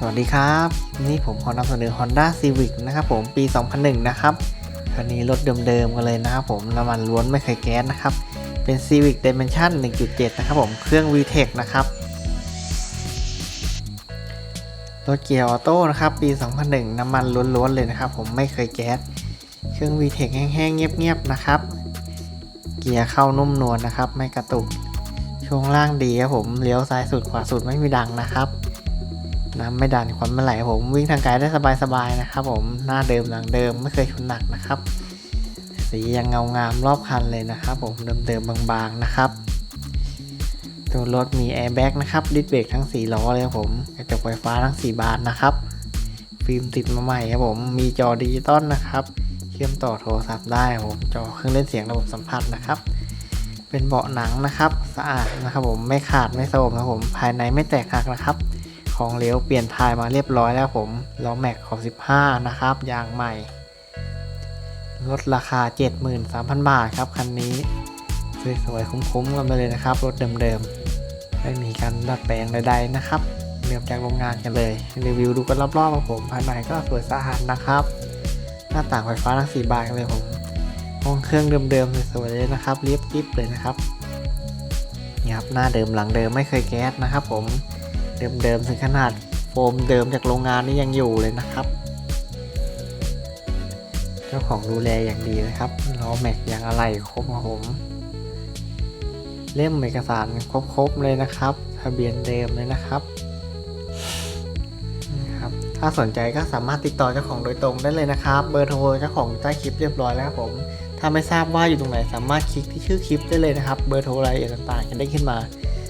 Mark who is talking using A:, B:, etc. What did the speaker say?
A: สวัสดีครับนนี่ผมขอนำเสนอ Honda Civic นะครับผมปี 2001 นะครับคันนี้รถเดิมๆกันเลยนะครับผมน้ำมันล้วนไม่เคยแก๊สนะครับ เป็น Civic Dimension 1.7 นะครับผมเครื่อง VTEC นะครับรถเกียร์ออโต้นะครับปี 2001 น้ำมันล้วนๆเลยนะครับผมไม่เคยแก๊สเครื่อง VTEC แห้งๆเงียบๆนะครับ เกียร์เข้านุ่มนวลนะครับ ไม่กระตุกช่วงล่างดีครับผมเลี้ยวซ้ายสุดขวาสุดไม่มีดังนะครับ น้ำไม่ดันควันไม่ไหลผมวิ่งทางไกลได้สบายๆนะครับ ผมหน้าเดิมหลังเดิมไม่เคยชนหนักนะครับ สียังเงางามรอบคันเลยนะครับ ผมเดิมๆบางๆนะครับ ตัวรถมีแอร์แบ็กนะครับดิสเบรกทั้ง4ล้อเลยครับผมกระจกไฟฟ้าทั้ง 4 บานนะครับ ฟิล์มติดมาใหม่ครับผมมีจอดิจิตอลนะครับเชื่อมต่อโทรศัพท์ได้ผมจอเครื่องเล่นเสียงระบบสัมผัสนะครับเป็นเบาะหนังนะครับ สะอาดนะครับผมไม่ขาดไม่โทรมนะครับผมภายในไม่แตกหักนะครับ ของเหลวเปลี่ยนทายมาเรียบร้อยแล้วผมล้อแม็กขอบ15 นะครับยางใหม่ ลดราคา 73,000 บาทครับคันนี้ สวยๆคุ้มๆกันไปเลยนะครับ รถเดิมๆ ไม่มีการดัดแปลงใดๆนะครับเริ่มจากโรงงานกันเลย รีวิวดูกันรอบๆของผมภายในก็สวยสะอาดนะครับ หน้าต่างไฟฟ้าทั้ง4บานกันเลยผมห้องเครื่องเดิมๆสวยๆเลยนะครับเรียบกิ๊บเลยนะครับนี่ครับหน้าเดิมหลังเดิมไม่เคยแก๊สนะครับผม เดิมๆถึงขนาดโฟมเดิมจากโรงงานนี่ยังอยู่เลยนะครับ เจ้าของดูแลอย่างดีนะครับล้อแม็กอย่างอะไรครบครับผม เล่มเอกสารครบๆเลยนะครับ ทะเบียนเดิมเลยนะครับนะครับถ้าสนใจก็สามารถติดต่อเจ้าของโดยตรงได้เลยนะครับ เบอร์โทรเจ้าของใต้คลิปเรียบร้อยแล้วครับผม ถ้าไม่ทราบว่าอยู่ตรงไหนสามารถคลิกที่ชื่อคลิปได้เลยนะครับ เบอร์โทรรายละเอียดต่างๆจะได้ขึ้นมา